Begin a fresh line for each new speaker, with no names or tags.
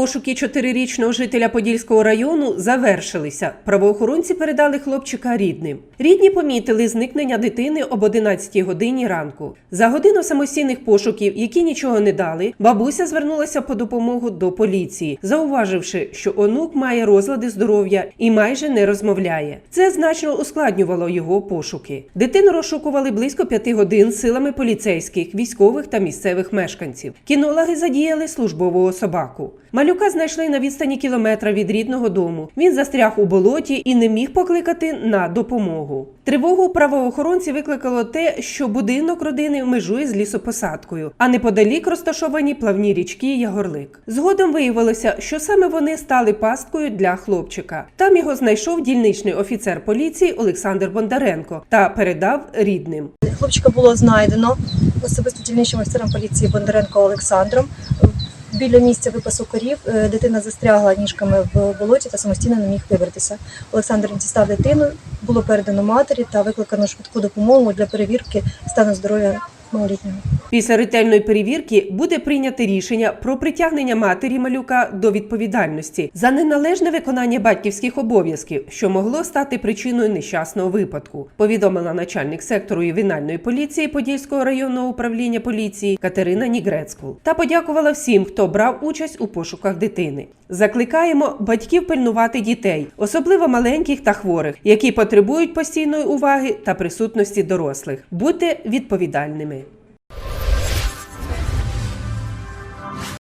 Пошуки чотирирічного жителя Подільського району завершилися. Правоохоронці передали хлопчика рідним. Рідні помітили зникнення дитини об 11 годині ранку. За годину самостійних пошуків, які нічого не дали, бабуся звернулася по допомогу до поліції, зауваживши, що онук має розлади здоров'я і майже не розмовляє. Це значно ускладнювало його пошуки. Дитину розшукували близько п'яти годин силами поліцейських, військових та місцевих мешканців. Кінологи задіяли службового собаку. Малюка знайшли на відстані кілометра від рідного дому. Він застряг у болоті і не міг покликати на допомогу. Тривогу правоохоронці викликало те, що будинок родини межує з лісопосадкою, а неподалік розташовані плавні річки Ягорлик. Згодом виявилося, що саме вони стали пасткою для хлопчика. Там його знайшов дільничний офіцер поліції Олександр Бондаренко та передав рідним.
Хлопчика було знайдено особисто дільничним офіцером поліції Бондаренко Олександром. Біля місця випасу корів е, дитина застрягла ніжками в болоті та самостійно не міг вибратися. Олександр дістав дитину, було передано матері та викликано швидку допомогу для перевірки стану здоров'я малолітнього.
Після ретельної перевірки буде прийняте рішення про притягнення матері малюка до відповідальності за неналежне виконання батьківських обов'язків, що могло стати причиною нещасного випадку. Повідомила начальник сектору ювенальної поліції Подільського районного управління поліції Катерина Нігрецькул та подякувала всім, хто брав участь у пошуках дитини. Закликаємо батьків пильнувати дітей, особливо маленьких та хворих, які потребують постійної уваги та присутності дорослих. Будьте відповідальними.